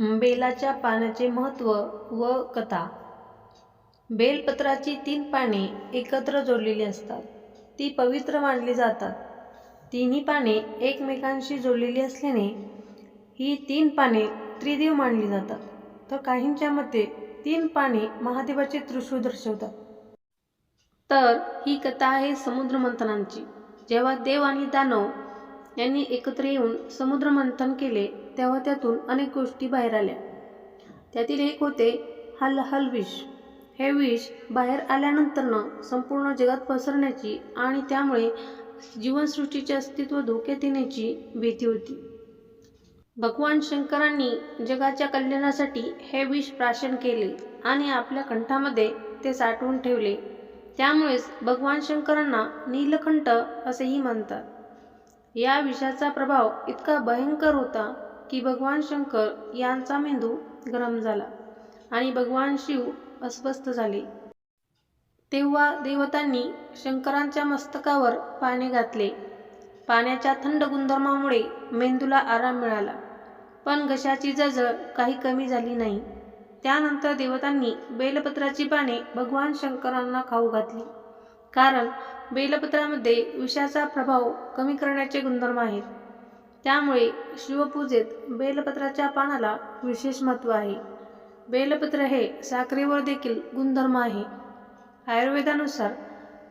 बेलाच्या पानाचे महत्त्व व कथा. बेलपत्राची तीन पाने एकत्र जोडलेली असतात. ती पवित्र मानली जातात. तिन्ही पाने एकमेकांशी जोडलेली असल्याने ही तीन पाने त्रिदेव मानली जातात. तर काहींच्या मते तीन पाने महादेवाचे त्रिशूळ दर्शवतात. तर ही कथा आहे समुद्र मंथनांची. जेव्हा देव आणि दानव यांनी एकत्र येऊन समुद्र मंथन केले तेव्हा त्यातून अनेक गोष्टी बाहेर आल्या. त्यातील एक होते हल हल विष. हे विष बाहेर आल्यानंतरनं संपूर्ण जगात पसरण्याची आणि त्यामुळे जीवनसृष्टीचे अस्तित्व धोक्यात येण्याची भीती होती. भगवान शंकरांनी जगाच्या कल्याणासाठी हे विष प्राशन केले आणि आपल्या कंठामध्ये ते साठवून ठेवले. त्यामुळेच भगवान शंकरांना नीलकंठ असेही म्हणतात. या विषाचा प्रभाव इतका भयंकर होता की भगवान शंकर यांचा मेंदू गरम झाला आणि भगवान शिव अस्वस्थ झाले. तेव्हा देवतांनी शंकरांच्या मस्तकावर पाणी घातले. पाण्याच्या थंड गुणधर्मामुळे मेंदूला आराम मिळाला. पण घशाची जळजळ काही कमी झाली नाही. त्यानंतर देवतांनी बेलपत्राची पाने भगवान शंकरांना खाऊ घातली. कारण बेलपत्रामध्ये विषाचा प्रभाव कमी करण्याचे गुणधर्म आहेत. त्यामुळे शिवपूजेत बेलपत्राच्या पानाला विशेष महत्त्व आहे. बेलपत्र हे साखरेवर देखील गुणधर्म आहे. आयुर्वेदानुसार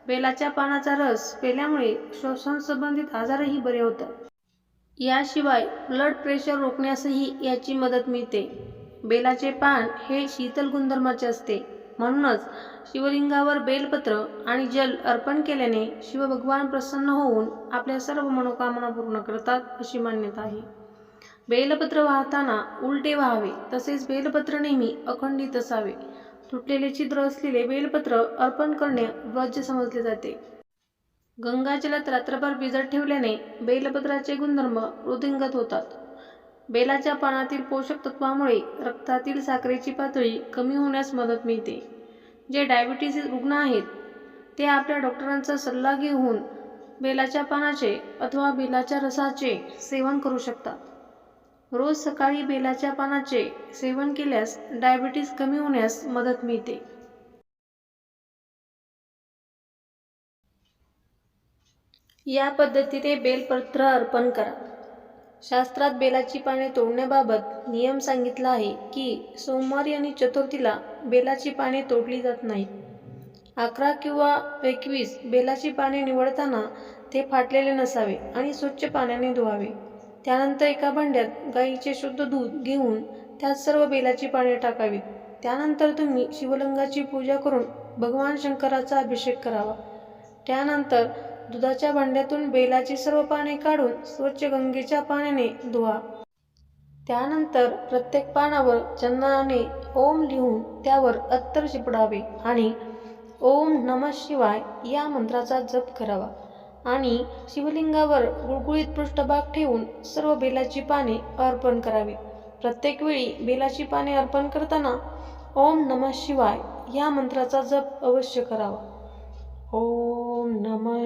बेलाच्या पानाचा रस पेल्यामुळे श्वसन संबंधित आजारही बरे होतात. याशिवाय ब्लड प्रेशर रोखण्यासही याची मदत मिळते. बेलाचे पान हे शीतल गुणधर्माचे असते. म्हणूनच शिवलिंगावर बेलपत्र आणि जल अर्पण केल्याने शिवभगवान प्रसन्न होऊन आपल्या सर्व मनोकामना पूर्ण करतात अशी मान्यता आहे. बेलपत्र वाहताना उलटे व्हावे तसेच बेलपत्र नेहमी अखंडित असावे. तुटलेले छिद्र असलेले बेलपत्र अर्पण करणे व्रज समजले जाते. गंगाजलात रात्रभर भिजत ठेवल्याने बेलपत्राचे गुणधर्म वृद्धिंगत होतात. बेलाच्या पानातील पोषक तत्वामुळे रक्तातील साखरेची पातळी कमी होण्यास मदत मिळते. जे डायबिटीज रुग्ण आहेत ते आपल्या डॉक्टरांचा सल्ला घेऊन बेलाच्या पानाचे अथवा बेलाच्या रसाचे सेवन करू शकतात. रोज सकाळी बेलाच्या पानाचे सेवन केल्यास डायबिटीज कमी होण्यास मदत मिळते. या पद्धतीने बेलपत्र अर्पण करा. शास्त्रात बेलाची पाने तोडण्याबाबत नियम सांगितला आहे की सोमवारी आणि चतुर्थीला बेलाची पाने तोडली जात नाहीत. अकरा किंवा एकवीस बेलाची पाने निवडताना ते फाटलेले नसावे आणि स्वच्छ पाण्याने धुवावे. त्यानंतर एका भांड्यात गाईचे शुद्ध दूध घेऊन त्यात सर्व बेलाची पाने टाकावीत. त्यानंतर तुम्ही शिवलिंगाची पूजा करून भगवान शंकराचा अभिषेक करावा. त्यानंतर दुधाच्या भांड्यातून बेलाची सर्व पाने काढून स्वच्छ गंगेच्या पाण्याने धुवा. त्यानंतर प्रत्येक पानावर चंदनाने ओम लिहून त्यावर अत्तर शिपडावे आणि ओम नम शिवाय या मंत्राचा जप करावा. आणि शिवलिंगावर गुळगुळीत पृष्ठभाग ठेवून सर्व बेलाची पाने अर्पण करावी. प्रत्येक वेळी बेलाची पाने अर्पण करताना ओम नम शिवाय या मंत्राचा जप अवश्य करावा. ओम नम